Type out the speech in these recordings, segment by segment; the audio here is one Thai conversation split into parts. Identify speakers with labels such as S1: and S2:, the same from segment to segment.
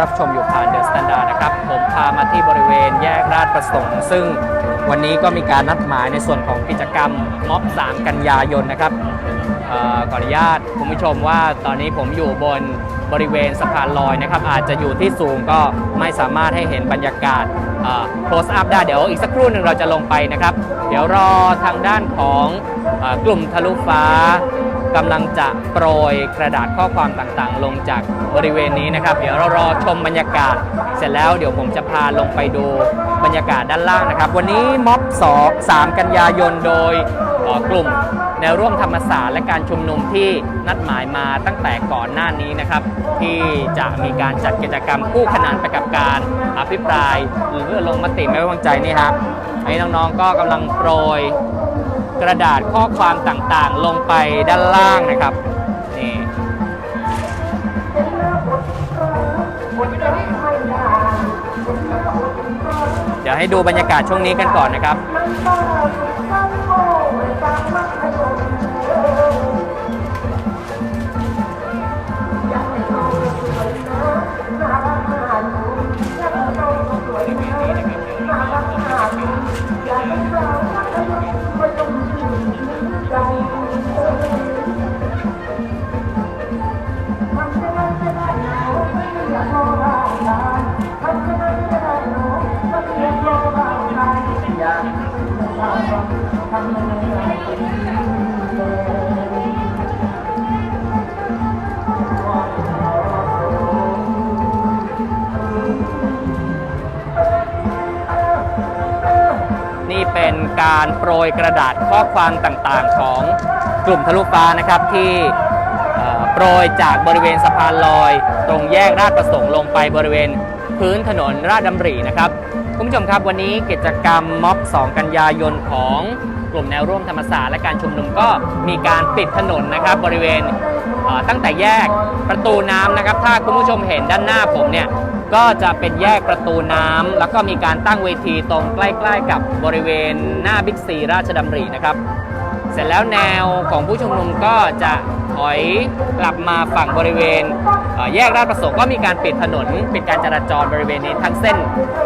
S1: รับชมอยู่ผ่านเดอะสแตนดาร์ดนะครับ ผมพามาที่บริเวณแยกราชประสงค์ ซึ่งวันนี้ก็มีการนัดหมายในส่วนของกิจกรรมม็อบ 3 กันยายนนะครับออขออนุญาตคุณผู้ชมว่าตอนนี้ผมอยู่บนบริเวณสะพานลอยนะครับ อาจจะอยู่ที่สูงก็ไม่สามารถให้เห็นบรรยากาศโพสอัพได้เดี๋ยวอีกสักครู่หนึ่งเราจะลงไปนะครับ เดี๋ยวรอทางด้านของอกลุ่มทะลุฟ้า กำลังจะโปรยกระดาษข้อความต่างๆ ลงจากบริเวณนี้นะครับ เดี๋ยวเรารอชมบรรยากาศ เสร็จแล้วเดี๋ยวผมจะพาลงไปดูบรรยากาศด้านล่างนะครับ วันนี้ม็อบ2 3กันยายนโดยกลุ่มแนวร่วมธรรมศาสตร์และการชุมนุมที่นัดหมายมาตั้งแต่ก่อนหน้านี้นะครับ ที่จะมีการจัดกิจกรรมคู่ขนานไปกับการอภิปราย หรือลงมติไม่ไว้วางใจนี่ครับไอ้น้องๆก็กำลังโปรย กระดาษข้อความต่างๆ ลงไปด้านล่างนะครับนี่เดี๋ยวให้ดูบรรยากาศช่วงนี้กันก่อนนะครับ เป็นการโปรยกระดาษข้อความต่างๆ ของกลุ่มทะลุฟ้านะครับที่โปรยจากบริเวณสะพานลอย ตรงแยกราชประสงค์ลงไปบริเวณพื้นถนนราชดำรินะครับคุณผู้ชมครับวันนี้กิจกรรมม็อบ2 กันยายนของกลุ่มแนวร่วมธรรมศาสตร์และการชุมนุมก็มีการปิดถนนนะครับบริเวณตั้งแต่แยกประตูน้ำนะครับ ถ้าคุณผู้ชมเห็นด้านหน้าผมเนี่ย ก็จะเป็นแยกประตูน้ำแล้วก็มีการตั้งเวทีตรงใกล้ ๆ กับบริเวณหน้าบิ๊กซีราชดำรินะครับ เสร็จแล้วแนวของผู้ชุมนุมก็จะถอยกลับมาฝั่งบริเวณ แยกราชประสงค์ก็มีการปิดถนนปิดการจราจรบริเวณนี้ทั้งเส้น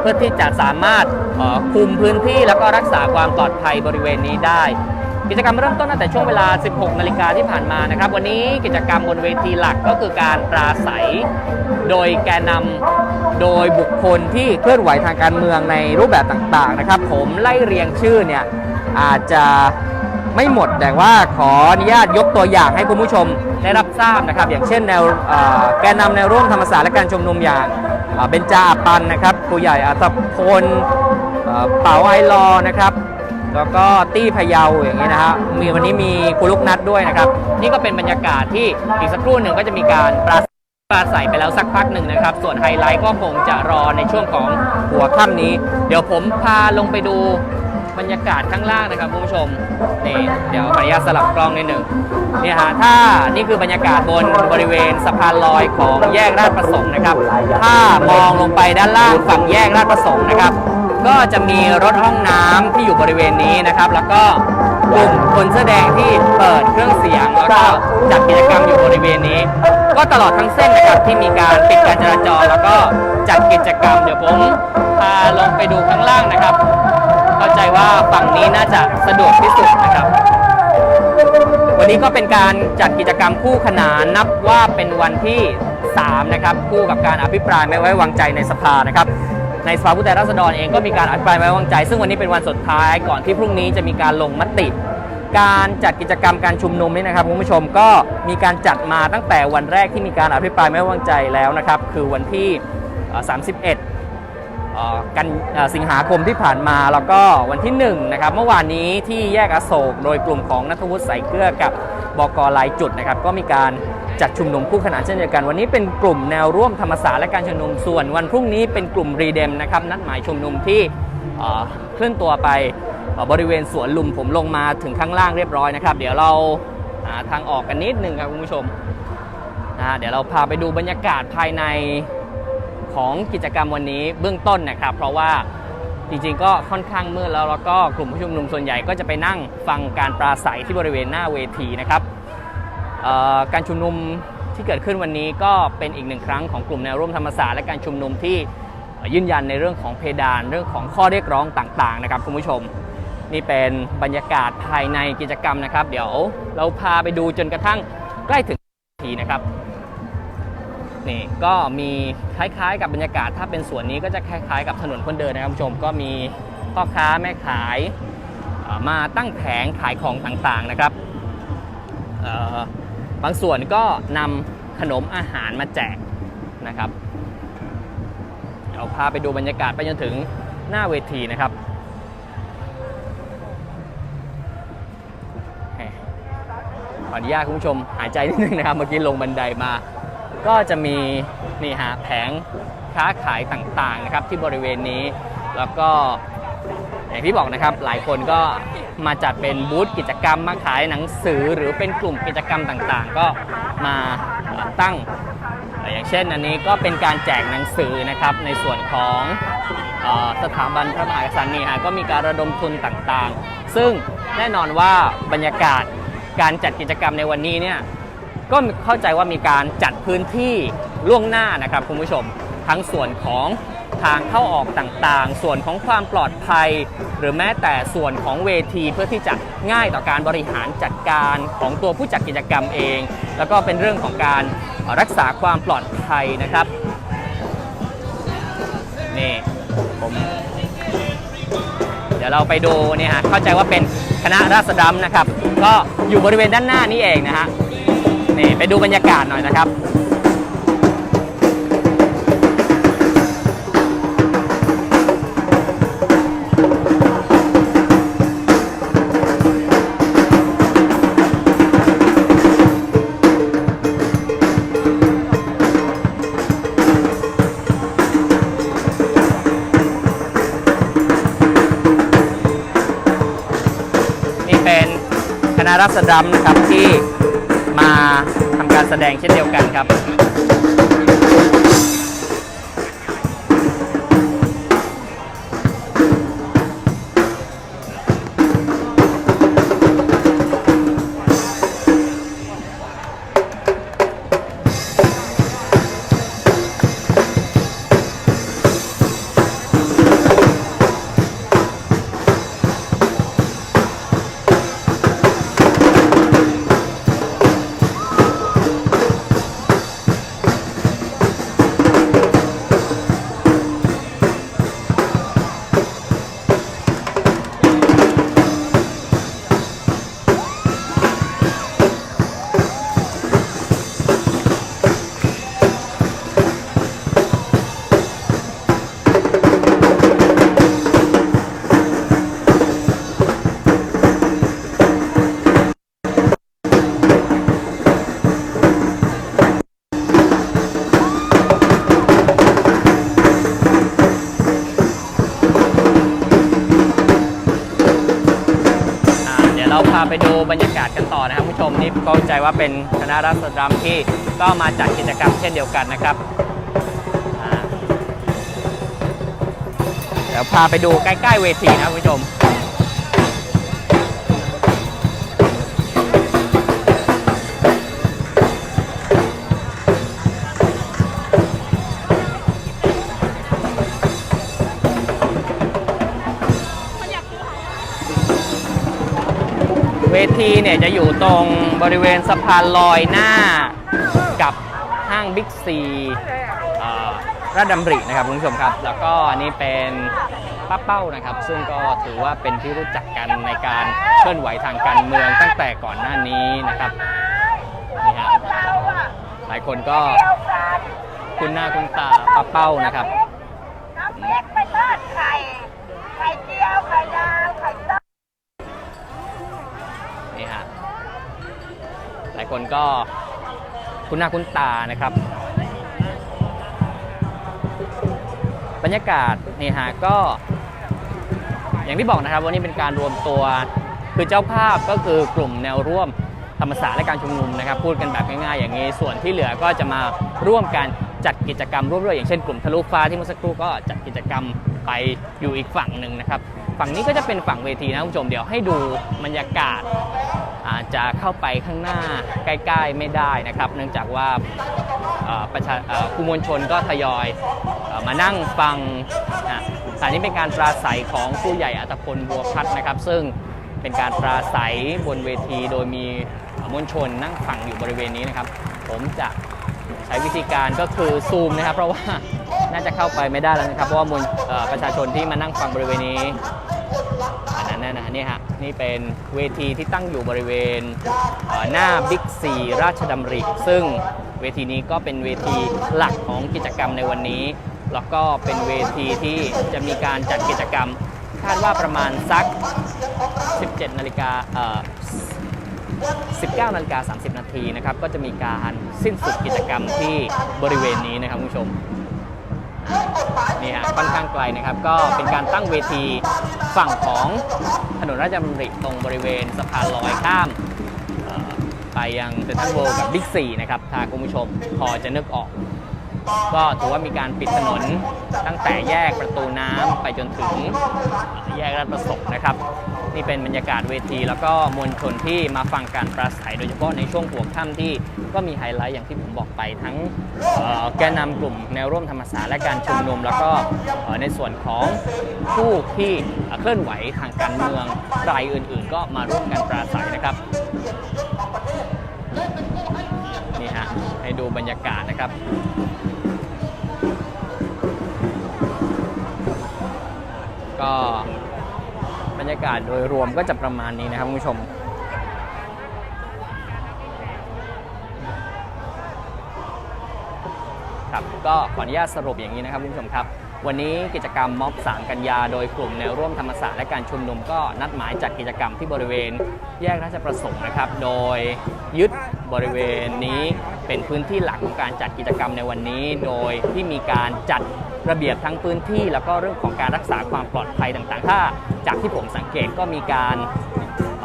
S1: เพื่อที่จะสามารถคุมพื้นที่แล้วก็รักษาความปลอดภัยบริเวณนี้ได้ กิจกรรมเริ่มต้นตั้งแต่ช่วงเวลา 16 นาฬิกาที่ผ่านมานะครับ วันนี้กิจกรรมบนเวทีหลักก็คือการปราศัย โดยแกนนำโดยบุคคลที่เคลื่อนไหวทางการเมืองในรูปแบบต่างๆนะครับ ผมไล่เรียงชื่อเนี่ยอาจจะไม่หมดแต่ว่าขออนุญาตยกตัวอย่างให้คุณผู้ชมได้รับทราบนะครับ อย่างเช่นแนวแกนนำแนวร่วมธรรมศาสตร์และการชุมนุมอย่างเบญจาปันนะครับครูใหญ่อัตพลเอ่อเป๋าไอรอนะครับ แล้วก็ตี้พะเยาอย่างนี้นะฮะมีวันนี้มีคุณลูกนัดด้วยนะครับ นี่ก็เป็นบรรยากาศที่อีกสักครู่หนึ่งก็จะมีการปราศปราศัยไปแล้วสักพักหนึ่งนะครับ ส่วนไฮไลท์ก็คงจะรอในช่วงของหัวค่ำนี้ เดี๋ยวผมพาลงไปดูบรรยากาศข้างล่างนะครับคุณผู้ชมนี่เดี๋ยวขออนุญาตสลับกล้องนิดหนึ่งนี่ฮะถ้านี่คือบรรยากาศบนบริเวณสะพานลอยของแยกราชประสงค์นะครับ ถ้ามองลงไปด้านล่างฝั่งแยกราชประสงค์นะครับ ก็จะมีรถห้องน้ำที่อยู่บริเวณนี้นะครับ แล้วก็กลุ่มคนเสื้อแดงที่เปิดเครื่องเสียงแล้วก็จัดกิจกรรมอยู่บริเวณนี้ ก็ตลอดทั้งเส้นนะครับที่มีการปิดการจราจรแล้วก็จัดกิจกรรมเดี๋ยวผมพาลงไปดูข้างล่างนะครับ เข้าใจว่าฝั่งนี้น่าจะสะดวกที่สุดนะครับ วันนี้ก็เป็นการจัดกิจกรรมคู่ขนานนับว่าเป็นวันที่ 3 นะครับคู่กับการอภิปรายไม่ไว้วางใจในสภานะครับ ในสภาผู้แทนราษฎรเองก็มีการอภิปรายไม่ไว้วางใจ ซึ่งวันนี้เป็นวันสุดท้ายก่อนที่พรุ่งนี้จะมีการลงมติ การจัดกิจกรรมการชุมนุมนี่นะครับคุณผู้ชมก็มีการจัดมาตั้งแต่วันแรกที่มีการอภิปรายไม่ไว้วางใจแล้วนะครับคือวันที่ 31 กันสิงหาคมที่ผ่านมาแล้วก็วันที่1นะครับเมื่อวานนี้ที่แยกอโศกโดยกลุ่มของนัทวุฒิใส่เกลือกับบกลายจุดนะครับก็มีการ จัดชุมนุมคู่ขนานเช่นเดียวกัน วันนี้เป็นกลุ่มแนวร่วมธรรมศาสตร์และการชุมนุมส่วน วันพรุ่งนี้เป็นกลุ่มรีเดมนะครับนัดหมายชุมนุมที่เคลื่อนตัวไปบริเวณสวนลุมผมลงมาถึงข้างล่างเรียบร้อยนะครับ เดี๋ยวเราหาทางออกกันนิดนึงครับคุณผู้ชมนะเดี๋ยวเราพาไปดูบรรยากาศภายในของกิจกรรมวันนี้เบื้องต้นนะครับ เพราะว่าจริงๆก็ค่อนข้างมืดแล้วแล้วก็กลุ่มผู้ชุมนุมส่วนใหญ่ก็จะไปนั่งฟังการปราศัยที่บริเวณหน้าเวทีนะครับ การชุมนุมที่เกิดขึ้นวันนี้ก็เป็นอีกหนึ่งครั้งของกลุ่มแนวร่วมธรรมศาสตร์และการชุมนุมที่ยืนยันในเรื่องของเพดานเรื่องของข้อเรียกร้องต่างๆนะครับคุณผู้ชม นี่เป็นบรรยากาศภายในกิจกรรมนะครับ เดี๋ยวเราพาไปดูจนกระทั่งใกล้ถึงทีนะครับนี่ก็มีคล้ายๆ กับบรรยากาศถ้าเป็นส่วนนี้ก็จะคล้ายๆ กับถนนคนเดินนะครับคุณผู้ชมก็มีพ่อค้าแม่ขายมาตั้งแผงขายของต่างๆนะครับ บางส่วนก็นำขนมอาหารมาแจกนะครับเดี๋ยวพาไปดูบรรยากาศไปจนถึงหน้าเวทีนะครับขออนุญาตคุณผู้ชมหายใจนิดนึงนะครับ เมื่อกี้ลงบันไดมา ก็จะมีนี่ฮะแผงค้าขายต่างๆนะครับที่บริเวณนี้ แล้วก็อย่างที่บอกนะครับหลายคนก็ มาจัดเป็นบูธกิจกรรมมาขายหนังสือหรือเป็นกลุ่มกิจกรรมต่างๆ ก็มาตั้ง อย่างเช่นอันนี้ก็เป็นการแจกหนังสือนะครับในส่วนของอสถาบันพระมหากษัตริย์นี่ฮะก็มีการระดมทุนต่างๆ ซึ่งแน่นอนว่าบรรยากาศการจัดกิจกรรมในวันนี้เนี่ยก็เข้าใจว่ามีการจัดพื้นที่ล่วงหน้านะครับคุณผู้ชมทั้งส่วนของ ทางเข้าออกต่างๆ ส่วนของความปลอดภัย หรือแม้แต่ส่วนของเวทีเพื่อที่จะง่ายต่อการบริหารจัดการของตัวผู้จัดกิจกรรมเอง แล้วก็เป็นเรื่องของการรักษาความปลอดภัยนะครับนี่ผมเดี๋ยวเราไปดูเนี่ยฮะเข้าใจว่าเป็นคณะราษฎรนะครับ ก็อยู่บริเวณด้านหน้านี่เองนะฮะนี่ไปดูบรรยากาศหน่อยนะครับ ราษฎรนะครับที่มาทำการแสดงเช่นเดียวกันครับ ไปดูบรรยากาศกันต่อนะครับผู้ชมนี่เข้าใจว่าเป็นคณะรัศดรที่ก็มาจัดกิจกรรมเช่นเดียวกันนะครับเดี๋ยวพาไปดูใกล้ ๆ เวทีนะผู้ชม ทีเนี่ยจะอยู่ตรงบริเวณสะพานลอยหน้ากับห้างบิ๊กซีราชดำรินะครับคุณผู้ชมครับ แล้วก็อันนี้เป็นป้าเป้านะครับ ซึ่งก็ถือว่าเป็นที่รู้จักกันในการเคลื่อนไหวทางการเมืองตั้งแต่ก่อนหน้านี้นะครับนี่ฮะหลายคนก็คุ้นหน้าคุ้นตาป้าเป้านะครับ
S2: น้ำเล็กไปทอดไข่ไข่เจียวไข่ดาว
S1: คนก็คุ้นหน้าคุ้นตานะครับ บรรยากาศนี่ฮะก็ อย่างที่บอกนะครับวันนี้เป็นการรวมตัวคือเจ้าภาพก็คือกลุ่มแนวร่วมธรรมศาสตร์และการชุมนุมนะครับ พูดกันแบบง่ายๆอย่างนี้ ส่วนที่เหลือก็จะมาร่วมกันจัดกิจกรรมร่วมๆอย่างเช่นกลุ่มทะลุฟ้าที่เมื่อสักครู่ก็จัดกิจกรรมไปอยู่อีกฝั่งหนึ่งนะครับ ฝั่งนี้ก็จะเป็นฝั่งเวทีนะคุณผู้ชมเดี๋ยวให้ดูบรรยากาศ อาจจะเข้าไปข้างหน้าใกล้ ๆ ไม่ได้นะครับ เนื่องจากว่าประชาผู้มวลชนก็ทยอยอมานั่งฟังนะสานี้เป็นการปราศัยของผู้ใหญ่อัตพลบัวพัฒนะครับ ซึ่งเป็นการปราศัยบนเวทีโดยมีมวลชนนั่งฟังอยู่บริเวณนี้นะครับ ผมจะใช้วิธีการก็คือซูมนะครับ เพราะว่าน่าจะเข้าไปไม่ได้แล้วนะครับ เพราะว่ามวลประชาชนที่มานั่งฟังบริเวณนี้อันนั้นนะนี่ฮะ นี่เป็นเวทีที่ตั้งอยู่บริเวณหน้าบิ๊กซีราชดำริ ซึ่งเวทีนี้ก็เป็นเวทีหลักของกิจกรรมในวันนี้ แล้วก็เป็นเวทีที่จะมีการจัดกิจกรรม คาดว่าประมาณสัก 17 นาฬิกาเอ่อ19นาฬิกา30 นาทีนะครับ ก็จะมีการสิ้นสุดกิจกรรมที่บริเวณนี้นะครับคุณผู้ชม นี่ฮะค่อนข้างไกลนะครับ ก็เป็นการตั้งเวทีฝั่งของถนนราชดำริตรงบริเวณสะพานลอยข้ามไปยังเซ็นทรัลเวิลด์กับบิ๊กซีนะครับถ้าคุณผู้ชมพอจะนึกออก ก็ถือว่ามีการปิดถนนตั้งแต่แยกประตูน้ำไปจนถึงแยกราชประสงค์นะครับ นี่เป็นบรรยากาศเวที แล้วก็มวลชนที่มาฟังการปราศัยโดยเฉพาะในช่วงหัวค่ำที่ก็มีไฮไลท์อย่างที่ผมบอกไปทั้งแกนนำกลุ่มแนวร่วมธรรมศาสตร์และการชุมนุม แล้วก็ในส่วนของผู้ที่เคลื่อนไหวทางการเมืองรายอื่น ๆ ก็มาร่วมกันปราศัยนะครับนี่ฮะให้ดูบรรยากาศนะครับ ก็บรรยากาศโดยรวมก็จะประมาณนี้นะครับคุณผู้ชมครับก็ขออนุญาตสรุปอย่างนี้นะครับคุณผู้ชมครับ วันนี้กิจกรรมม็อบ3กันยา โดยกลุ่มแนวร่วมธรรมศาสตร์และการชุมนุมก็นัดหมายจัดกิจกรรมที่บริเวณแยกราชประสงค์นะครับ โดยยึดบริเวณนี้เป็นพื้นที่หลักของการจัดกิจกรรมในวันนี้ โดยที่มีการจัด ระเบียบทั้งพื้นที่แล้วก็เรื่องของการรักษาความปลอดภัยต่างๆ ถ้าจากที่ผมสังเกตก็มีการเ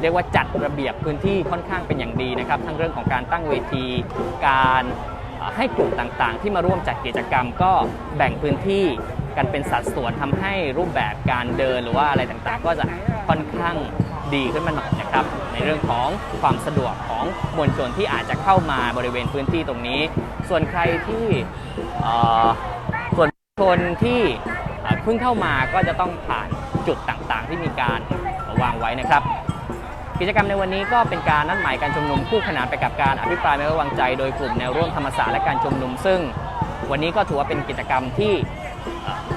S1: เรียกว่าจัดระเบียบพื้นที่ค่อนข้างเป็นอย่างดีนะครับ ทั้งเรื่องของการตั้งเวที การให้กลุ่มต่างๆ ที่มาร่วมจัดกิจกรรมก็แบ่งพื้นที่กันเป็นสัดส่วนทำให้รูปแบบการเดินหรือว่าอะไรต่างๆ ก็จะค่อนข้างดีขึ้นมาหน่อยนะครับ ในเรื่องของความสะดวกของมวลชนที่อาจจะเข้ามาบริเวณพื้นที่ตรงนี้ ส่วนใครที่ คนที่เพิ่งเข้ามาก็จะต้องผ่านจุดต่างๆ ที่มีการวางไว้นะครับ กิจกรรมในวันนี้ก็เป็นการนัดหมายการชุมนุมคู่ขนานไปกับการอภิปรายไม่ไว้วางใจ โดยกลุ่มแนวร่วมธรรมศาสตร์และการชุมนุม ซึ่งวันนี้ก็ถือว่าเป็นกิจกรรมที่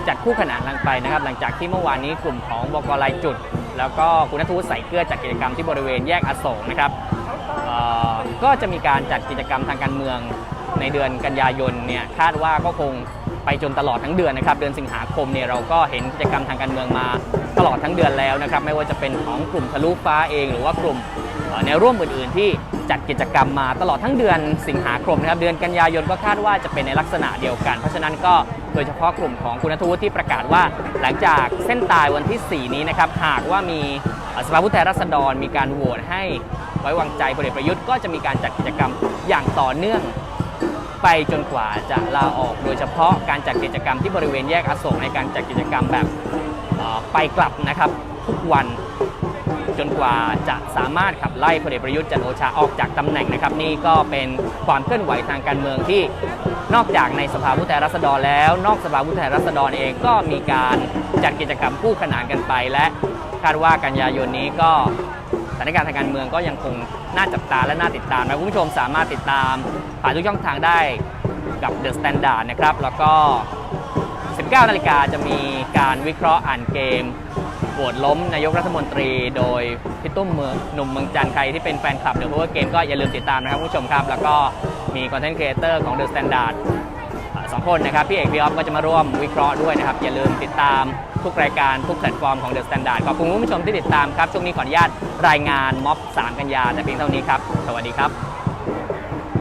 S1: จัดคู่ขนานกันไปนะครับ หลังจากที่เมื่อวานนี้กลุ่มของบกลายจุด แล้วก็คุณนัทวุฒิใส่เกลือจัดกิจกรรมที่บริเวณแยกอโศกนะครับก็จะมีการจัดกิจกรรมทางการเมืองในเดือนกันยายนเนี่ยคาดว่าก็คง ไปจนตลอดทั้งเดือนนะครับเดือนสิงหาคมเนี่ยเราก็เห็นกิจกรรมทางการเมืองมาตลอดทั้งเดือนแล้วนะครับไม่ว่าจะเป็นของกลุ่มทะลุฟ้าเอง หรือว่ากลุ่มเอ่อแนวร่วมอื่น ๆ ที่จัดกิจกรรมมาตลอดทั้งเดือนสิงหาคมนะครับเดือนกันยายนก็คาดว่าจะเป็นในลักษณะเดียวกัน เพราะฉะนั้นก็โดยเฉพาะกลุ่มของคุณนัทวุฒิที่ประกาศว่า หลังจากเส้นตายวันที่ 4 นี้นะครับหากว่ามีสภาผู้แทนราษฎรมีการโหวตให้ไว้วางใจพลเอกประยุทธ์ก็จะมีการจัดกิจกรรมอย่างต่อเนื่อง ไปจนกว่าจะลาออก โดยเฉพาะการจัดกิจกรรมที่บริเวณแยกอโศกในการจัดกิจกรรมแบบไปกลับนะครับทุกวันจนกว่าจะสามารถขับไล่พลเอกประยุทธ์จันโอชาออกจากตำแหน่งนะครับ นี่ก็เป็นความเคลื่อนไหวทางการเมืองที่นอกจากในสภาผู้แทนราษฎรแล้ว นอกสภาผู้แทนราษฎรเองก็มีการจัดกิจกรรมคู่ขนานกันไป และคาดว่ากันยายนนี้ก็สถานการณ์ทางการเมืองก็ยังคง น่าจับตาและน่าติดตามนะคุณผู้ชมสามารถติดตามผ่านทุกช่องทางได้กับ The Standard นะครับ แล้วก็ 19 นาฬิกาจะมีการวิเคราะห์อ่านเกมโหวตล้มนายกรัฐมนตรีโดยพี่ตุ้มเมืองหนุ่มเมืองจันทร์ใครที่เป็นแฟนคลับเดอะพ e r เกมก็อย่าลืมติดตามนะครับคุณผู้ชมครับ แล้วก็มีคอนเทนต์ครีเอเตอร์ของ The Standard อ่าสองคนนะครับ พี่เอกพี่ออฟก็จะมาร่วมวิเคราะห์ด้วยนะครับ อย่าลืมติดตาม ทุกรายการทุกแพลตฟอร์มของ The Standard ขอบคุณคุณผู้ชมที่ติดตามครับ ช่วงนี้ขออนุญาตรายงานม็อบ 3 กันยาแต่เพียงเท่านี้ครับ สวัสดีครับ